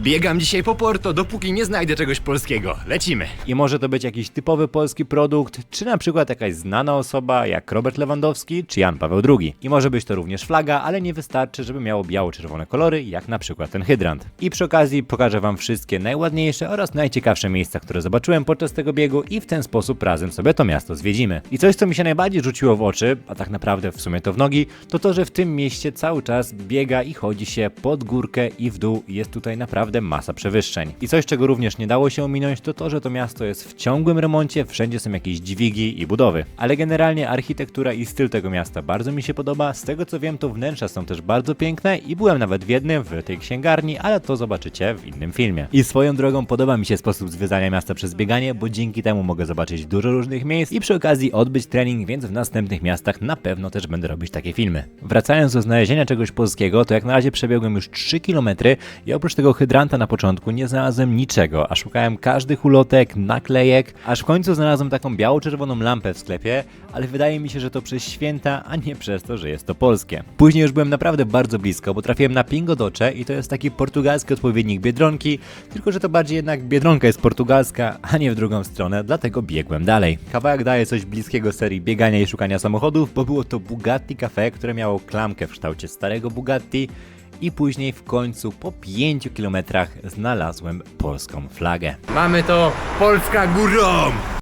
Biegam dzisiaj po Porto, dopóki nie znajdę czegoś polskiego. Lecimy. I może to być jakiś typowy polski produkt, czy na przykład jakaś znana osoba jak Robert Lewandowski czy Jan Paweł II. I może być to również flaga, ale nie wystarczy, żeby miało biało-czerwone kolory, jak na przykład ten hydrant. I przy okazji pokażę Wam wszystkie najładniejsze oraz najciekawsze miejsca, które zobaczyłem podczas tego biegu i w ten sposób razem sobie to miasto zwiedzimy. I coś, co mi się najbardziej rzuciło w oczy, a tak naprawdę w sumie to w nogi, to to, że w tym mieście cały czas biega i chodzi się pod górkę i w dół. Jest tutaj naprawdę masa przewyższeń. I coś, czego również nie dało się ominąć, to to, że to miasto jest w ciągłym remoncie, wszędzie są jakieś dźwigi i budowy. Ale generalnie architektura i styl tego miasta bardzo mi się podoba. Z tego co wiem, to wnętrza są też bardzo piękne i byłem nawet w jednym, w tej księgarni, ale to zobaczycie w innym filmie. I swoją drogą podoba mi się sposób zwiedzania miasta przez bieganie, bo dzięki temu mogę zobaczyć dużo różnych miejsc i przy okazji odbyć trening, więc w następnych miastach na pewno też będę robić takie filmy. Wracając do znalezienia czegoś polskiego, to jak na razie przebiegłem już 3 km i oprócz tego na początku nie znalazłem niczego, a szukałem każdych ulotek, naklejek, aż w końcu znalazłem taką biało-czerwoną lampę w sklepie, ale wydaje mi się, że to przez święta, a nie przez to, że jest to polskie. Później już byłem naprawdę bardzo blisko, bo trafiłem na Pingo Doce i to jest taki portugalski odpowiednik Biedronki, tylko że to bardziej jednak Biedronka jest portugalska, a nie w drugą stronę, dlatego biegłem dalej. Kawałek daje coś bliskiego serii biegania i szukania samochodów, bo było to Bugatti Cafe, które miało klamkę w kształcie starego Bugatti, i później w końcu po 5 kilometrach znalazłem polską flagę. Mamy to Polska górą!